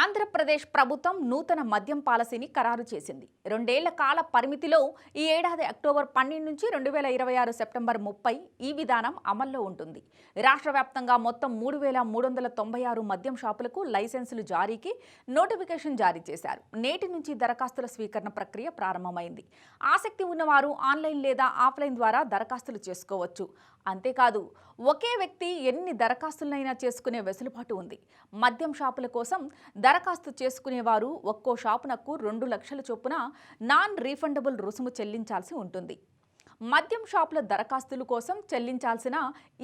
ఆంధ్రప్రదేశ్ ప్రభుత్వం నూతన మద్యం పాలసీని ఖరారు చేసింది. రెండేళ్ళ కాల పరిమితిలో ఈ ఏడాది అక్టోబర్ పన్నెండు నుంచి రెండు వేల ఇరవై ఆరు సెప్టెంబర్ ముప్పై ఈ విధానం అమల్లో ఉంటుంది. రాష్ట్ర వ్యాప్తంగా మొత్తం మూడు వేల మూడు వందల తొంభై ఆరు మద్యం షాపులకు లైసెన్సులు జారీకి నోటిఫికేషన్ జారీ చేశారు. నేటి నుంచి దరఖాస్తుల స్వీకరణ ప్రక్రియ ప్రారంభమైంది. ఆసక్తి ఉన్నవారు ఆన్లైన్ లేదా ఆఫ్లైన్ ద్వారా దరఖాస్తులు చేసుకోవచ్చు. అంతేకాదు ఒకే వ్యక్తి ఎన్ని దరఖాస్తులనైనా చేసుకునే వెసులుబాటు ఉంది. మద్యం షాపుల కోసం దరఖాస్తు చేసుకునేవారు ఒక్కో షాపునకు రెండు లక్షల చొప్పున నాన్ రీఫండబుల్ రుసుము చెల్లించాల్సి ఉంటుంది. మద్యం షాపుల దరఖాస్తుల కోసం చెల్లించాల్సిన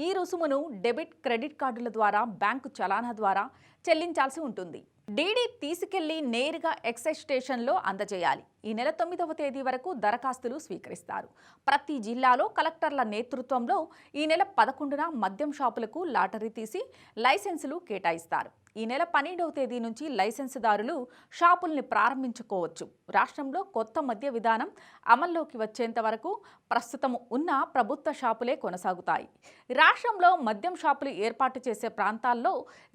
ఈ రుసుమును డెబిట్ క్రెడిట్ కార్డుల ద్వారా బ్యాంకు చలానా ద్వారా చెల్లించాల్సి ఉంటుంది. డీడీ తీసుకెళ్ళి నేరుగా ఎక్సైజ్ స్టేషన్లో అందజేయాలి. ఈ నెల తొమ్మిదవ తేదీ వరకు దరఖాస్తులు స్వీకరిస్తారు. ప్రతి జిల్లాలో కలెక్టర్ల నేతృత్వంలో ఈ నెల పదకొండున మద్యం షాపులకు లాటరీ తీసి లైసెన్సులు కేటాయిస్తారు. ఈ నెల పన్నెండవ తేదీ నుంచి లైసెన్సుదారులు షాపుల్ని ప్రారంభించుకోవచ్చు. రాష్ట్రంలో కొత్త మద్య విధానం అమల్లోకి వచ్చేంత వరకు ప్రస్తుతం ఉన్న ప్రభుత్వ షాపులే కొనసాగుతాయి. రాష్ట్రంలో మద్యం షాపులు ఏర్పాటు చేసే ప్రాంతాల్లో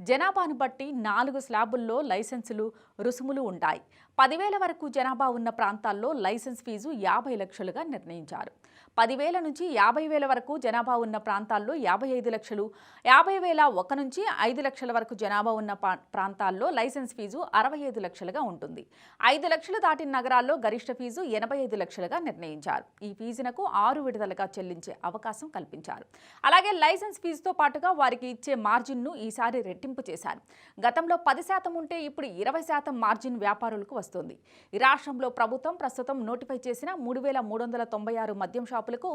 జనాభాను బట్టి నాలుగు స్లాబుల్లో లైసెన్సులు రుసుములు ఉంటాయి. పదివేల వరకు జనాభా ఉన్న ప్రాంతాల్లో లైసెన్స్ ఫీజు యాభై లక్షలుగా నిర్ణయించారు. పదివేల నుంచి యాభై వేల వరకు జనాభా ఉన్న ప్రాంతాల్లో యాభై ఐదు లక్షలు యాభై వేల ఒక నుంచి ఐదు లక్షల వరకు జనాభా ఉన్న పా- ప్రాంతాల్లో లైసెన్స్ ఫీజు అరవై ఐదు లక్షలుగా ఉంటుంది. ఐదు లక్షలు దాటిన నగరాల్లో గరిష్ట ఫీజు ఎనభై ఐదు లక్షలుగా నిర్ణయించారు. ఈ ఫీజునకు ఆరు విడుదలగా చెల్లించే అవకాశం కల్పించారు. అలాగే లైసెన్స్ ఫీజుతో పాటుగా వారికి ఇచ్చే మార్జిన్ను ఈసారి రెట్టింపు చేశారు. గతంలో పది శాతం ఉంటే ఇప్పుడు ఇరవై శాతం మార్జిన్ వ్యాపారులకు వస్తుంది. ఈ రాష్ట్రంలో ప్రభుత్వం ప్రస్తుతం నోటిఫై చేసిన మూడు వేల మూడు వందల తొంభై ఆరు మద్యం షాపులకు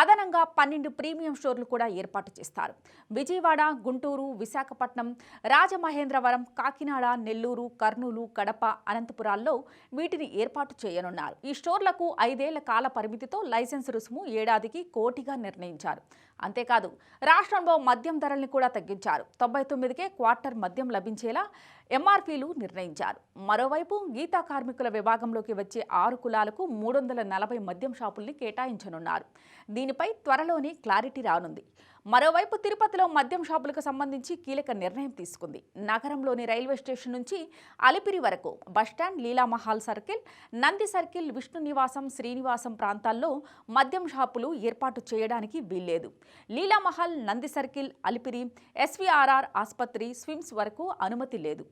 అదనంగా పన్నెండు ప్రీమియం స్టోర్లు కూడా ఏర్పాటు చేస్తారు. విజయవాడ గుంటూరు విశాఖపట్నం రాజమహేంద్రవరం కాకినాడ నెల్లూరు కర్నూలు కడప అనంతపురాల్లో వీటిని ఏర్పాటు చేయనున్నారు. ఈ స్టోర్లకు ఐదేళ్ళ కాల పరిమితితో లైసెన్స్ రుసుము ఏడాదికి కోటిగా నిర్ణయించారు. అంతేకాదు రాష్ట్రంలో మద్యం ధరల్ని కూడా తగ్గించారు. తొంభై తొమ్మిదికే క్వార్టర్ మద్యం లభించేలా ఎంఆర్పీలు నిర్ణయించారు. మరోవైపు గీతా కార్మికుల విభాగంలోకి వచ్చే ఆరు కులాలకు మూడు వందల నలభై మద్యం షాపుల్ని కేటాయించనున్నారు. దీనిపై త్వరలోనే క్లారిటీ రానుంది. మరోవైపు తిరుపతిలో మద్యం షాపులకు సంబంధించి కీలక నిర్ణయం తీసుకుంది. నగరంలోని రైల్వే స్టేషన్ నుంచి అలిపిరి వరకు bus stand Leelamahal circle Nandi circle Vishnu Nivasam Srinivasam ప్రాంతాల్లో మద్యం షాపులు ఏర్పాటు చేయడానికి వీల్లేదు. లీలామహల్ నంది సర్కిల్ అలిపిరి ఎస్వీఆర్ఆర్ ఆసుపత్రి స్విమ్స్ వరకు అనుమతి లేదు.